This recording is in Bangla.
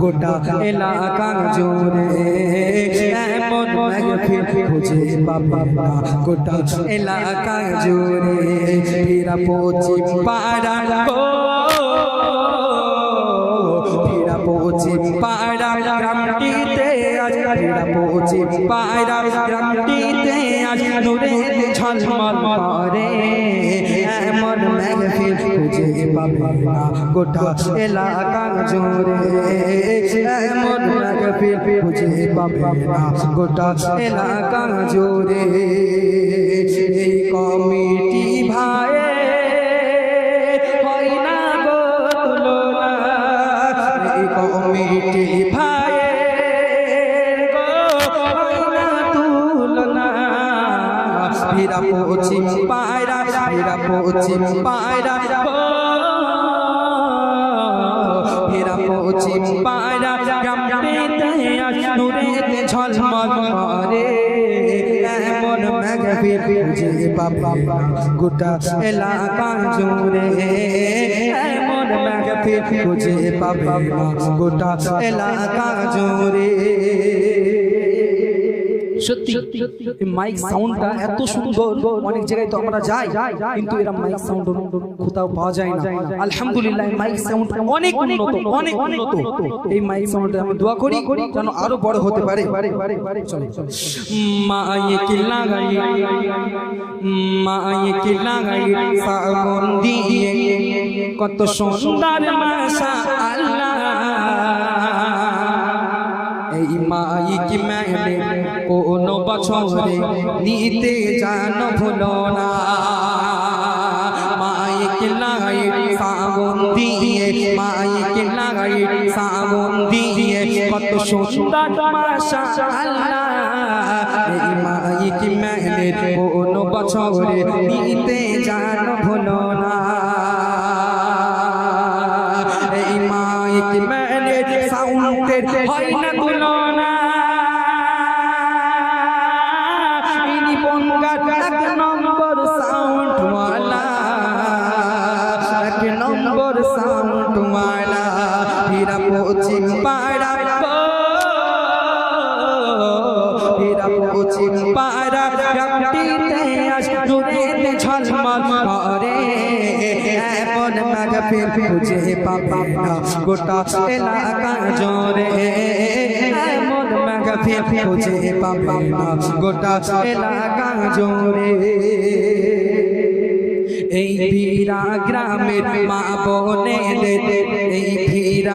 গোটা এলাকা জোরে। এমন মাহফিল খুঁজে বাবা গোটা এলাকা জোরে। ফিরা পৌঁছি পাড়া। গো ফিরা পৌঁছি পাড়া গ্রামটিতে। আজ ফিরা পৌঁছি পাড়া গ্রামটিতে। আজ নূরে ঝলমল করে। এমন মাহফিল খুঁজে বাবা গোটা এলাকা জোরে। এমন মাহফিল খুঁজে বাবা গোটা এলাকা জোরে। কমিটি ভাই হয় না গো তুলনা। কমিটি ভাই ফিরা পশ্চিম পায়রা ফিরা পশ্চিম পায়রা। ফিরা পশ্চিম পায়রা। নূরেতে ঝলমল করে। এমন মেঘফির খুঁজে বাবা গোটা এলাকা জুড়ে। এমন মেঘফির খুঁজে বাবা গোটা এলাকা জুড়ে। সত্যি মাইক সাউন্ডটা এত সুন্দর অনেক জায়গায় তো আমরা যাই কিন্তু এরা মাইক সাউন্ড কোথাও পাওয়া যায় না। আলহামদুলিল্লাহ মাইক সাউন্ড অনেক উন্নত অনেক উন্নত। এই মাইক সাউন্ডে আমি দোয়া করি যেন আরও বড় হতে পারে। চলো মাইক লাগাই মাইক লাগাই সাউন্ড দিয়ে। কত সুন্দর মাশা এই মাইক মেলে কোন বছরে নিতে জান ভুলো না। মাইক লাগাই সাবন দিয়ে মাইক লাগাই সাবন দিয়ে, কত সুন্দর মাশা আল্লাহ এই মাইক মেলে কোন বছরে নিতে জান ভুলো সাউন্ডের হয় না তুলনা নম্বর সাউন্ড ওয়ালা হীরা পশ্চিম পাড়া হীরা পশ্চিম পাড়া আজ ঝলমল করে। মাগফির খুঁজে পাবা গোটা এলাকা জোরে। এমন মাগফির খুঁজে পাবা গোটা এলাকা জোরে। এই ভিড়া গ্রামের মা বনে এই ভিড়া